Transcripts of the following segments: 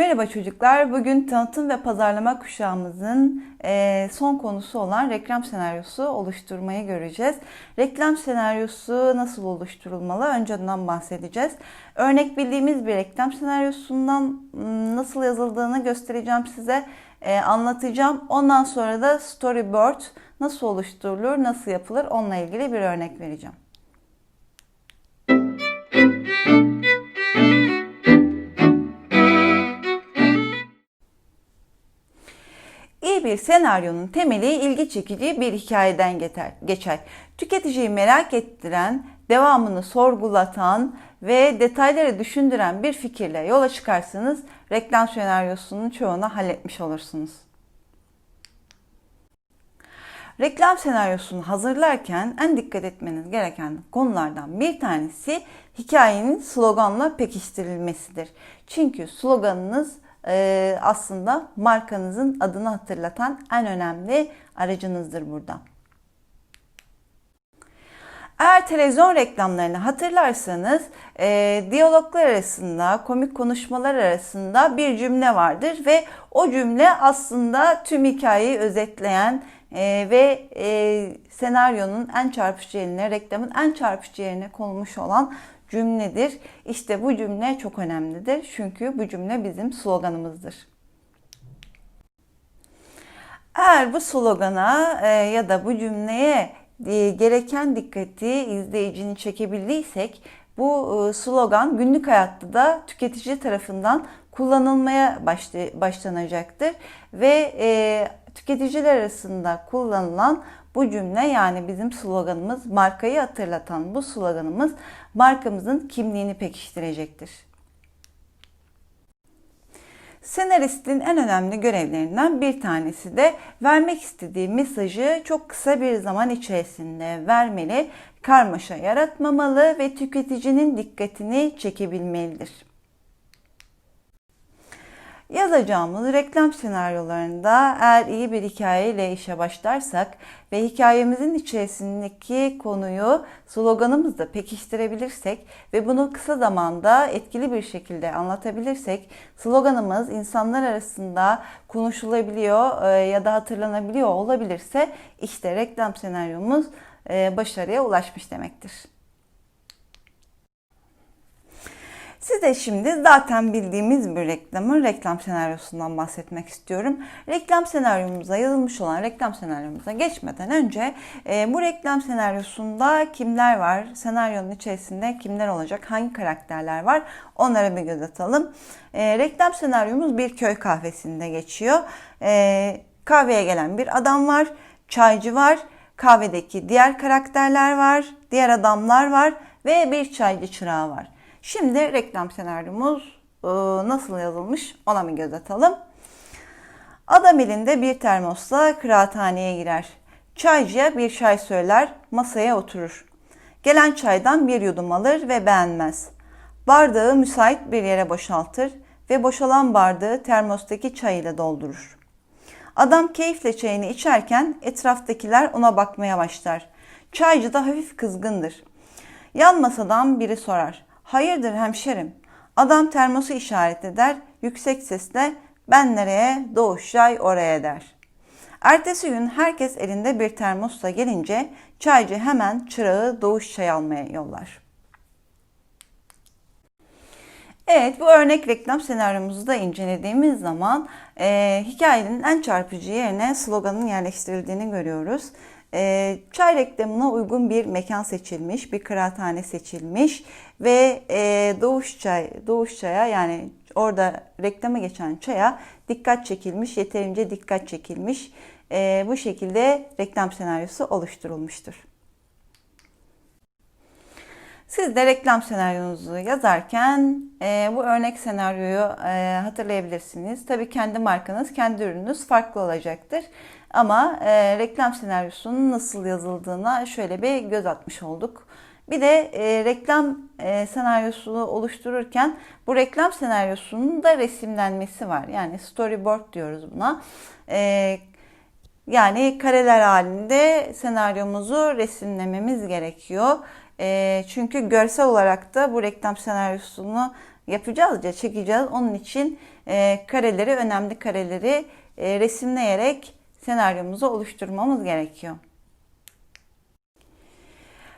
Merhaba çocuklar. Bugün tanıtım ve pazarlama kuşağımızın e, son konusu olan reklam senaryosu oluşturmayı göreceğiz. Reklam senaryosu nasıl oluşturulmalı? Önce ondan bahsedeceğiz. Örnek bildiğimiz bir reklam senaryosundan m, nasıl yazıldığını göstereceğim size. E, anlatacağım. Ondan sonra da storyboard nasıl oluşturulur, nasıl yapılır onunla ilgili bir örnek vereceğim. Bir senaryonun temeli ilgi çekici bir hikayeden geçer. Tüketiciyi merak ettiren, devamını sorgulatan ve detayları düşündüren bir fikirle yola çıkarsanız reklam senaryosunun çoğunu halletmiş olursunuz. Reklam senaryosunu hazırlarken en dikkat etmeniz gereken konulardan bir tanesi hikayenin sloganla pekiştirilmesidir. Çünkü sloganınız e, aslında markanızın adını hatırlatan en önemli aracınızdır burada. Eğer televizyon reklamlarını hatırlarsanız e, diyaloglar arasında, komik konuşmalar arasında bir cümle vardır ve o cümle aslında tüm hikayeyi özetleyen e, ve e, senaryonun en çarpıcı yerine, reklamın en çarpıcı yerine konulmuş olan cümledir. İşte bu cümle çok önemlidir. Çünkü bu cümle bizim sloganımızdır. Eğer bu slogana e, ya da bu cümleye e, gereken dikkati izleyicinin çekebildiysek bu e, slogan günlük hayatta da tüketici tarafından kullanılmaya başlanacaktır ve tüketiciler arasında kullanılan bu cümle yani bizim sloganımız markayı hatırlatan bu sloganımız markamızın kimliğini pekiştirecektir. Senaristin en önemli görevlerinden bir tanesi de vermek istediği mesajı çok kısa bir zaman içerisinde vermeli, karmaşa yaratmamalı ve tüketicinin dikkatini çekebilmelidir. Yazacağımız reklam senaryolarında eğer iyi bir hikayeyle işe başlarsak ve hikayemizin içerisindeki konuyu sloganımızla pekiştirebilirsek ve bunu kısa zamanda etkili bir şekilde anlatabilirsek sloganımız insanlar arasında konuşulabiliyor e, ya da hatırlanabiliyor olabilirse işte reklam senaryomuz e, başarıya ulaşmış demektir. Size şimdi zaten bildiğimiz bir reklamın reklam senaryosundan bahsetmek istiyorum. Reklam senaryomuza yazılmış olan reklam senaryomuza geçmeden önce e, bu reklam senaryosunda kimler var, senaryonun içerisinde kimler olacak, hangi karakterler var onlara bir göz atalım. E, reklam senaryomuz bir köy kahvesinde geçiyor. E, kahveye gelen bir adam var, çaycı var, kahvedeki diğer karakterler var, diğer adamlar var ve bir çaycı çırağı var. Şimdi reklam senaryomuz e, nasıl yazılmış ona bir göz atalım. Adam elinde bir termosla kıraathaneye girer. Çaycıya bir çay söyler, masaya oturur. Gelen çaydan bir yudum alır ve beğenmez. Bardağı müsait bir yere boşaltır ve boşalan bardağı termostaki çay ile doldurur. Adam keyifle çayını içerken etraftakiler ona bakmaya başlar. Çaycı da hafif kızgındır. Yan masadan biri sorar. Hayırdır hemşerim? Adam termosu işaret eder, yüksek sesle ben nereye, doğuş çay oraya der. Ertesi gün herkes elinde bir termosla gelince çaycı hemen çırağı doğuş çay almaya yollar. Evet bu örnek reklam senaryomuzu da incelediğimiz zaman e, hikayenin en çarpıcı yerine sloganın yerleştirildiğini görüyoruz. E, çay reklamına uygun bir mekan seçilmiş, bir kıraathane seçilmiş ve e, Doğuş Çay, Doğuş Çay'a yani orada reklama geçen çaya dikkat çekilmiş, yeterince dikkat çekilmiş. E, bu şekilde reklam senaryosu oluşturulmuştur. Siz de reklam senaryonuzu yazarken e, bu örnek senaryoyu e, hatırlayabilirsiniz. Tabii kendi markanız, kendi ürününüz farklı olacaktır. Ama e, reklam senaryosunun nasıl yazıldığına şöyle bir göz atmış olduk. Bir de e, reklam e, senaryosunu oluştururken bu reklam senaryosunun da resimlenmesi var. Yani storyboard diyoruz buna. E, yani kareler halinde senaryomuzu resimlememiz gerekiyor. E, çünkü görsel olarak da bu reklam senaryosunu yapacağız ya çekeceğiz. Onun için e, kareleri, önemli kareleri e, resimleyerek senaryomuzu oluşturmamız gerekiyor.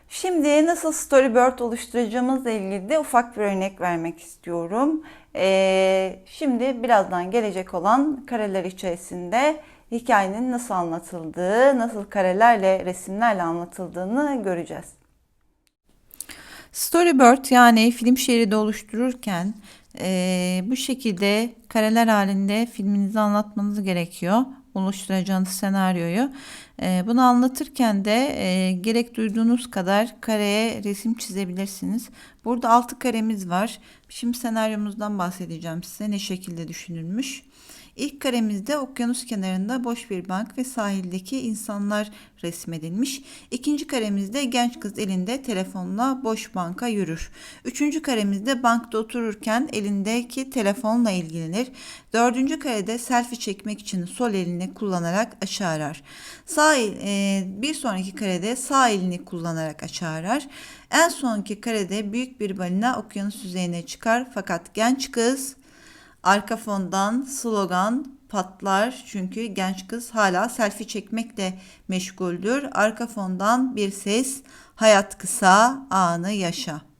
Şimdi nasıl storyboard oluşturacağımızla ilgili de ufak bir örnek vermek istiyorum. Ee, şimdi birazdan gelecek olan kareler içerisinde hikayenin nasıl anlatıldığı, nasıl karelerle, resimlerle anlatıldığını göreceğiz. Storyboard yani film şeridi oluştururken eee, bu şekilde kareler halinde filminizi anlatmanız gerekiyor. Oluşturacağınız senaryoyu. Eee, bunu anlatırken de eee, gerek duyduğunuz kadar kareye resim çizebilirsiniz. Burada 6 karemiz var. Şimdi senaryomuzdan bahsedeceğim size ne şekilde düşünülmüş. İlk karemizde okyanus kenarında boş bir bank ve sahildeki insanlar resmedilmiş. İkinci karemizde genç kız elinde telefonla boş banka yürür. Üçüncü karemizde bankta otururken elindeki telefonla ilgilenir. Dördüncü karede selfie çekmek için sol elini kullanarak aşağı arar. Sağ e, bir sonraki karede sağ elini kullanarak aşağı arar. En sonki karede büyük bir balina okyanus yüzeyine çıkar fakat genç kız Arka fondan slogan patlar çünkü genç kız hala selfie çekmekle meşguldür. Arka fondan bir ses hayat kısa anı yaşa.